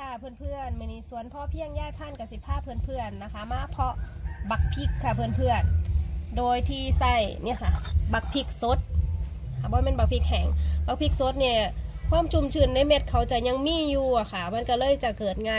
ค่ะเพื่อนๆมินิสวนพ่อเพียงย่ายพันเกับสิบห้าเพื่อนๆนะคะ มาเพาะบักพริกค่ะเพื่อนๆ โดยที่ใส่เนี่ยค่ะ บักพริกสดค่ะว่าเป็นบักพริกแห้งบักพริกสดเนี่ยความชุ่มชื้นในเม็ดเขาจะยังมีอยู่อะค่ะ มันก็เลยจะเกิดไง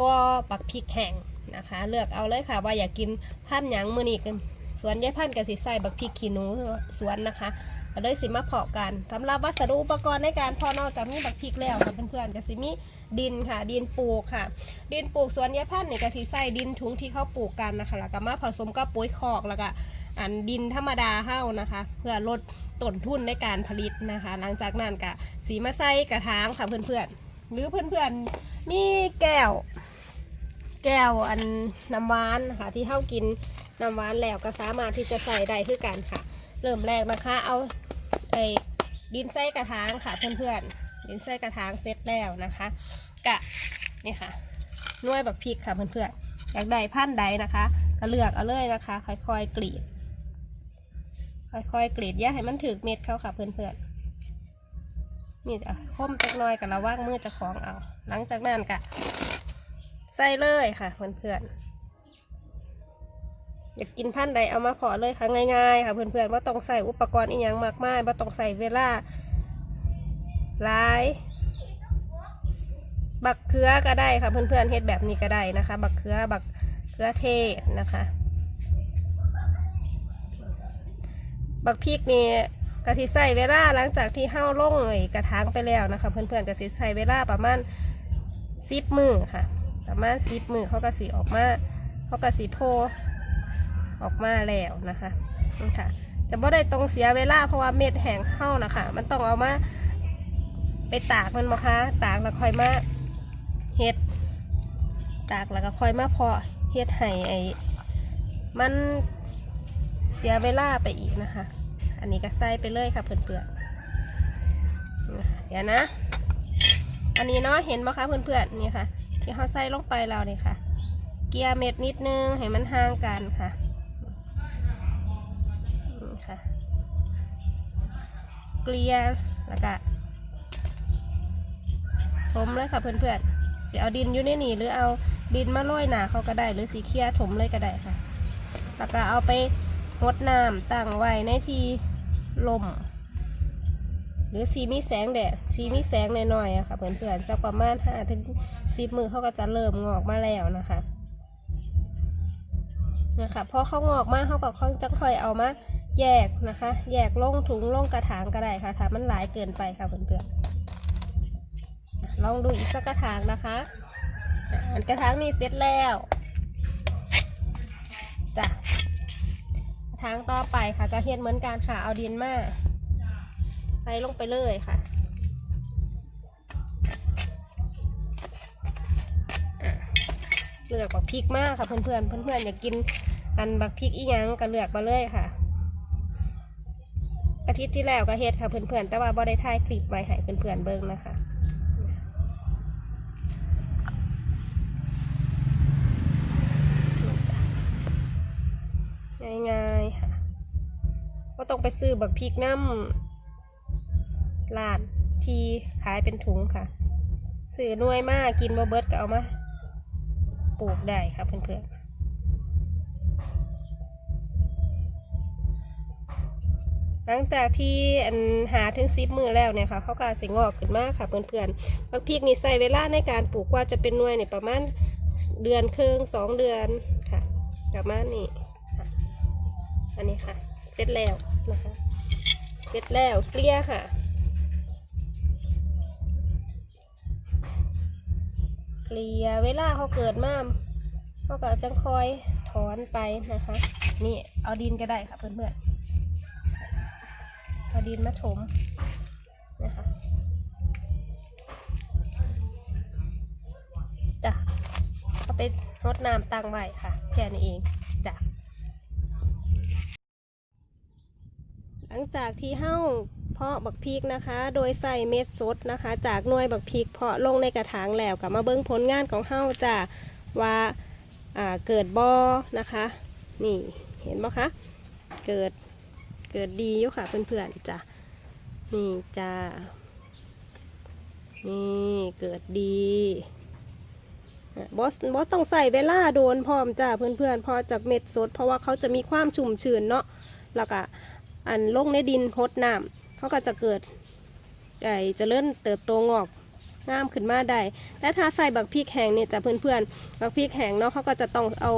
ก็บักพริกแห้งนะคะ เลือกเอาเลยค่ะว่าอยากกินพันหยังมือนี้กันสวนย่ายพันเกับสิใส่บักพริกขี้หนูสวนนะคะ ก็เลยสิมาเพาะกันสำหรับวัสดุอุปกรณ์ในการเพาะนอกจากมีบักพริกแล้วค่ะเพื่อนๆก็สิมีดินค่ะ ดินปลูกค่ะ ดินปลูกสวนยายพันธุ์นี่ก็สิใส่ดินถุงที่เขาปลูกกันนะคะแล้วก็มาผสมกับปุ๋ยคอกแล้วก็อันดินธรรมดาเฮ้านะคะ เพื่อลดต้นทุนในการผลิตนะคะ หลังจากนั้นก็สีมาใส่กระถางค่ะเพื่อนๆหรือเพื่อนๆมีแก้ว แก้วอันน้ำหวานนะคะที่เฮ้ากินน้ำหวานแล้วก็สามารถที่จะใส่ได้คือกันค่ะ เริ่มแรกนะคะ เอาไอ้ดินใส่กระถางค่ะเพื่อนๆ ดินใส่กระถางเสร็จแล้วนะคะกะนี่ค่ะน่วยแบบพริกค่ะเพื่อนๆอยากได้พันธุ์ใดนะคะ ก็เลือกเอาเลยนะคะ ค่อยๆกรีด ค่อยๆกรีดอย่าให้มันถึกเม็ดเขาค่ะเพื่อนๆนี่จะคมจักน้อยกับระว่างมือจะคล้องเอา หลังจากนั้นกะใส่เลยค่ะเพื่อนๆ อยากกินพันธุ์ใดเอามาเพาะเลยค่ะง่ายๆ ค่ะเพื่อนๆว่าต้องใส่อุปกรณ์อีกอย่างมากมายว่าต้องใส่เวลาหลายบักเขือก็ได้ค่ะเพื่อนๆเฮ็ดแบบนี้ก็ได้นะคะ บักเขือบักเขือเทศนะคะ บักพริกนี่กะทิใส่เวลาหลังจากที่เห่าล่งไอ้กระถางไปแล้วนะคะ เพื่อนๆกะทิใส่เวลาประมาณสิบมือค่ะ ประมาณสิบมือเขากะสีออกมาเขากะสีโพ ออกมาแล้วนะคะนี่ค่ะ จะบ่ได้ตรงเสียเวลาเพราะว่าเม็ดแห้งเข้านะคะมันต้องเอามาไปตากมันมาคะตากแล้วค่อยมาเฮ็ด ตากแล้วก็ค่อยมาเพาะเฮ็ดให้ไอ้มันเสียเวลาไปอีกนะคะ อันนี้ก็ใส่ไปเลยค่ะเพื่อนๆเดี๋ยวนะ อันนี้เนาะเห็นไหมคะเพื่อนๆนี่ค่ะ ที่เขาใส่ลงไปแล้วนี่ยค่ะ เกียร์เม็ดนิดนึงให้มันห่างกันค่ะ เกลียแล้วก็ถมเลยค่ะเพื่อนๆจะเอาดินอยู่ในนี่หรือเอาดินมาโรยหนาเขาก็ได้ หรือสีเคียถมเลยก็ได้ค่ะ แล้วก็เอาไปรดน้ำตั้งไว้ในที่ลม หรือสีมีแสงแดดสีมีแสงหน่อยๆอะค่ะเพื่อนๆสักประมาณห้าถึงสิบมือเขาก็จะเริ่มงอกมาแล้วนะคะนะคะพอเขางอกมาเขาก็ค่อยจะค่อยเอามา แยกนะคะ แยกลงถุงลงกระถางก็ได้ค่ะถ้ามันหลายเกินไปค่ะเพื่อนๆลองดูอีกสักกระถางนะคะอันกระถางนี้เสร็จแล้วจ้ะกระถางต่อไปค่ะก็เฮ็ดเหมือนกันค่ะ เอาดินมาใส่ลงไปเลยค่ะอะเลือกบักพริกมากค่ะเพื่อนๆเพื่อนๆอยากกินอันบักพริกอีหยังก็เลือกมาเลยค่ะ อาทิตย์ที่แล้วก็เฮ็ดค่ะเพื่อนๆ แต่ว่าบ่ได้ถ่ายคลิปไว้ให้เพื่อนๆเบิ่งนะคะง่ายๆค่ะก็ต้องไปซื้อบักพริกน้ำรานที่ขายเป็นถุงค่ะ ซื้อน่วยมากกินบ่เบิดก็เอามาปลูกได้ครับเพื่อนๆ หลังจากที่อันหาถึงซิปมือแล้วเนี่ยค่ะเขาก็สิงอกขึ้นมากค่ะเพื่อนๆบางพริกนี่ใส่เวลาในการปลูกว่าจะเป็นหน่วยเนี่ยประมาณเดือนครึ่งสองเดือนค่ะประมาณนี้ค่ะ อันนี้ค่ะเสร็จแล้วนะคะเสร็จแล้วเกลี้ยค่ะเกลี่ยเวลาเขาเกิดมาเขาก็จะคอยถอนไปนะคะ นี่เอาดินก็ได้ค่ะเพื่อนๆ เอาดินมาถมนะคะจ้ะเอาไปรดน้ำตั้งไว้ค่ะ แค่นี้เองจ้ะหลังจากที่เฮ้าเพาะบักพริกนะคะ โดยใส่เม็ดสดนะคะ จากหน่วยบักพริกเพาะลงในกระถางแล้วกลับมาเบิ้งผลงานของเฮ้าจ้ะว่าอ่าเกิดบอนะคะ นี่เห็นไหมคะ เกิด เกิดดีอยู่ค่ะเพื่อนๆจ้ะนี่จ้านี่เกิดดีบอสบอสต้องใส่เวลาโดนพร้อมจ้าเพื่อนๆพอจากเม็ดสด เพราะว่าเขาจะมีความชุ่มชื้นเนาะแล้วก็อันลงในดินพดน้ำเขาก็จะเกิดไอ้เจะเริ่มเติบโตงอกงามขึ้นมาได้แต่ถ้าใส่บักพริกแห้งเนี่ยจ้ะเพื่อนๆบักพริกแห้งเนาะเขาก็จะต้องเอา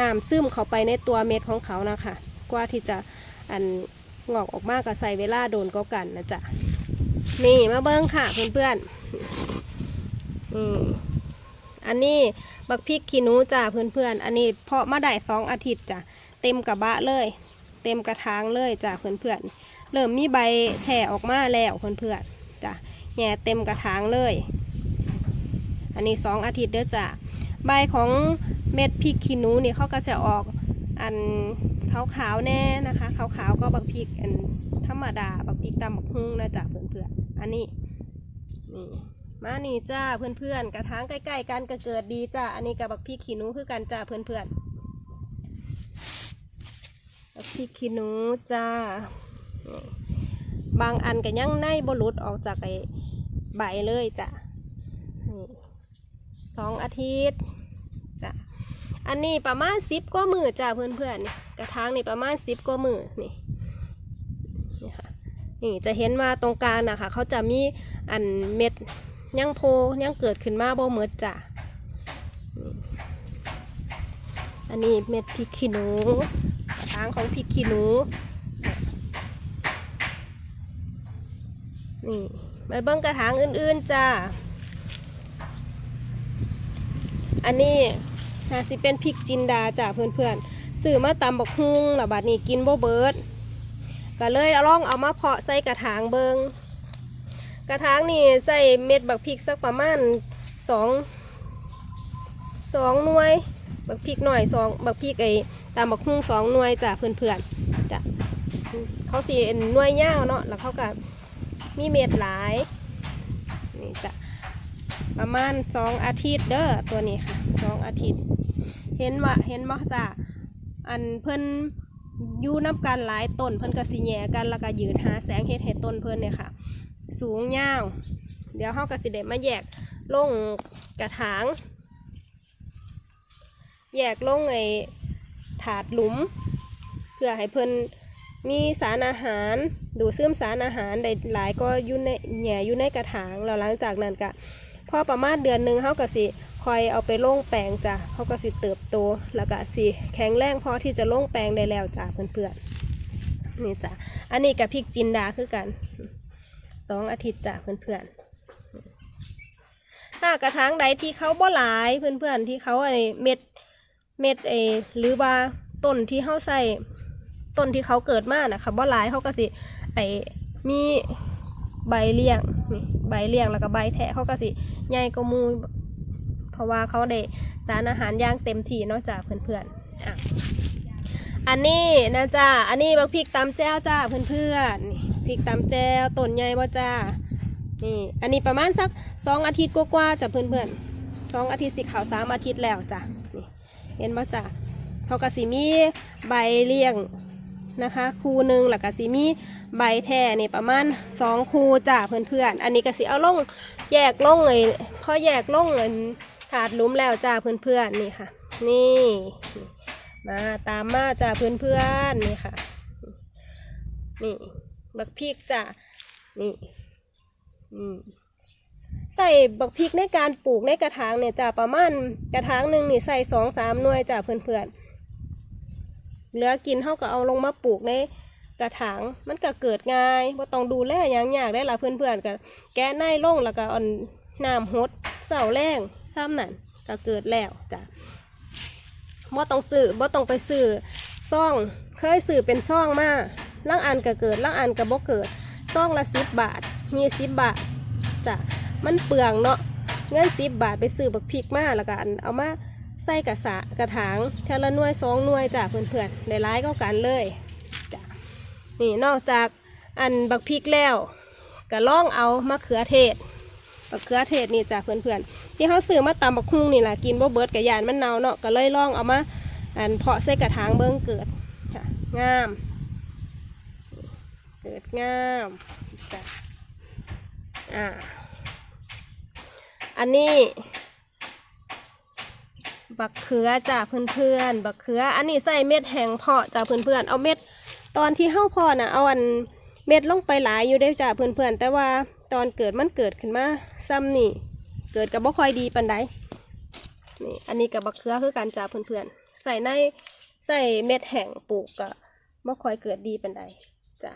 น้ำซึมเข้าไปในตัวเม็ดของเขานะคะกว่าที่จะ อันงอกออกมากก็ใส่เวลาโดนก็กันนะจ๊ะนี่มาเบิ้งค่ะเพื่อนๆอืมอันนี้บักพริกขี้หนูจ้าเพื่อนๆ อันนี้เพาะมาได้สองอาทิตย์จ้ะเต็มกระบะเลย เต็มกระถางเลยจ้ะเพื่อนๆ เริ่มมีใบแผ่ออกมาแล้วเพื่อนๆจ้ะแง่เต็มกระถางเลย อันนี้สองอาทิตย์เด้อจ้ะใบของเม็ดพริกขี้หนูนี่เขาก็จะออกอัน ขาวๆแน่นะคะขาวๆก็บักพริกอันธรรมดาบักพริกตำบักฮุ่งนะจ๊ะเพื่อนๆอันนี้นี่มานี่จ้าเพื่อนๆกระถางใกล้ๆกันก็เกิดดีจ้าอันนี้กับบักพริกขี้หนูคือกันจ้าเพื่อนๆบักพริกขี้หนูจ้าบางอันก็ยังในบหลุดออกจากไอใบเลยจ้ะสองอาทิตย์ อันนี้ประมาณสิบกว่ามือจ้าเพื่อนๆนี่กระถางนี่ประมาณสิบกว่ามือนี่นี่ค่ะนี่จะเห็นว่าตรงกลางนะคะเขาจะมีอันเม็ดยังโพยังเกิดขึ้นมาบ่เมือจ้ะอันนี้เม็ดพริกขี้หนูกระถางของพริกขี้หนูนี่มาเบิ้งกระถางอื่นๆจ้าอันนี้ น่าสิเป็นพริกจินดาจ้ะเพื่อนๆซื้อมาตำบักฮุ้งแล้วบัดนี้กินโบเบิร์ดก็เลยเอาล่องเอามาเพาะใส่กระถางเบิงกระถางนี่ใส่เม็ดบักพริกสักประมาณสองสองหน่วย บักพริกหน่อยสองบักพริกไอ้ตามบักฮุ่งสองหน่วยจ้ะเพื่อนๆจ้ะเขาสีหน่วยยาวเนาะแล้วเขาก็มีเม็ดหลายนี่จ้ะ ประมาณสองอาทิตย์เด้อตัวนี้ค่ะสองอาทิตย์ เห็นว่าเห็นบ่จ้ะอันเพิ่นอยู่นับกันหลายต้นเพิ่นก็สิแย่กันแล้วก็ยืนหาแสงเฮ็ดให้ต้นเพิ่นเนี่ยค่ะ สูงยาวเดี๋ยวเฮาก็สิได้มาแยกลงกระถาง แยกลงไอถาดหลุม เพื่อให้เพิ่นมีสารอาหาร ดูดซึมสารอาหารได้หลายก็อยู่ในแหย่อยู่ในกระถางแล้วหลังจากนั้นก็ อประมาณเดือนหนึ่งเฮาก็สิคอยเอาไปลงแปลงจ้ะเขาก็สิเติบโตแล้วก็สิแข็งแรงพอที่จะลงแปลงได้แล้วจ้ะเพื่อนๆนี่จ้ะอันนี้กับพริกจินดาคือกันสองอาทิตย์จ้ะเพื่อนๆถ้ากระถางใดที่เขาบ่หลายเพื่อนๆที่เขาไอเม็ดเม็ดไอหรือว่าต้นที่เขาใส่ต้นที่เขาเกิดมาน่ะค่ะบ่หลายเขาก็สิไอมี ใบเลี้ยงนี่ใบเลี้ยงแล้วก็ใบแทะเขาก็สิใหญ่กว่ามูเพราะว่าเขาได้สารอาหารย่างเต็มที่นอกจากเพื่อนๆอะอันนี้นะจ้าอันนี้บักพริกตำแจ้วจ้าเพื่อนๆนี่พริกตำแจ้วต้นใหญ่บ่จ้านี่อันนี้ประมาณสักสองอาทิตย์กว่าๆจ้ะเพื่อนๆสองอาทิตย์สิขาวสามอาทิตย์แล้วจ้ะนี่เห็นบ่จ้าเขากระสีมีใบเลี้ยง นะคะ คูหนึ่งแล้วก็สีมีใบแท่นี่ประมาณสองคูจ้ะเพื่อนๆ อันนี้ก็สิเอาลงแยกลงเลยพอแยกลงเงินถาดหลุมแล้วจ้าเพื่อนๆนี่ค่ะ นี่มาตามมาจ้าเพื่อนๆนี่ค่ะ นี่บักพริกจ้านี่อืมใส่บักพริกในการปลูกในกระถางเนี่ยจ้าประมาณกระถางหนึ่งนี่ใส่สองสามหน่วยจ้าเพื่อนๆ เหลือกินเท่ากับเอาลงมาปลูกในกระถางมันก็เกิดง่ายว่าต้องดูแลอย่างยากได้ละเพื่อนๆกันแกะในลงแล้วก็อ่อนน้ำหดเสาแรงซ้ำนั่นก็เกิดแล้วจ้ะบ่ต้องซื้อบ่ต้องไปซื้อซ่อง เคยซื้อเป็นซ่องมาล่างอันก็เกิดล่างอันก็บ่เกิดซ่องละสิบบาทยี่สิบบาทจ้ะมันเปลืองเนาะเงินสิบบาทไปซื้อบักพริกมาแล้วก็อันเอามา ใส่กระสะกระถางเทละหน่วยสองหน่วยจ้ะเพื่อนๆได้ร้ายก็กันเลยจ้ะนี่นอกจากอันบักพริกแล้วก็ล่องเอามะเขือเทศมะเขือเทศนี่จ้ะเพื่อนๆที่เขาซื้อมาตำบักฮุ่งนี่แหละกินบ่เบิดกับยานมันเน่าเนาะก็เลยล่องเอามาอันเพาะใส่กระถางเบิ้งเกิดค่ะงามเกิดงามจ้ะอ่าอันนี้ บักเขือจ้าเพื่อนๆบักเขือ อันนี้ใส่เม็ดแห้งเพาะจ้าเพื่อนๆเอาเม็ดตอนที่เฮาเพาะน่ะเอาอันเม็ดลงไปหลายอยู่ได้จ้าเพื่อนๆแต่ว่าตอนเกิดมันเกิดขึ้นมาซ้ำนี่ เกิดกับบ่ค่อยดีปานใดนี่อันนี้กับบักเขือคือการจ้าเพื่อนๆใส่ในใส่เม็ดแห้งปลูกก็บ่ค่อยเกิดดีปานใดจ้า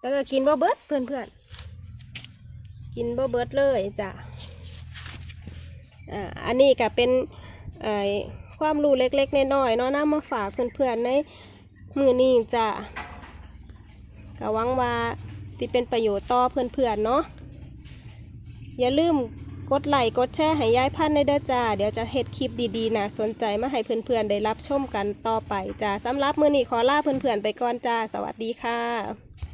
แล้วก็กินบ่เบิดเพื่อนๆกินบ่เบิดเลยจ้า อ่าอันนี้ก็เป็นความรู้เล็กๆน้อยๆเนาะนะมาฝากเพื่อนๆในมือนี้จะก็หวังว่าที่เป็นประโยชน์ต่อเพื่อนๆเนาะอย่าลืมกดไลค์กดแชร์ให้ยายพันในเด้อจ้า เดี๋ยวจะเฮ็ดคลิปดีๆนะสนใจมาให้เพื่อนๆได้รับชมกันต่อไปจ้าสำหรับมือนี้ขอลาเพื่อนๆไปก่อนจ้า สวัสดีค่ะ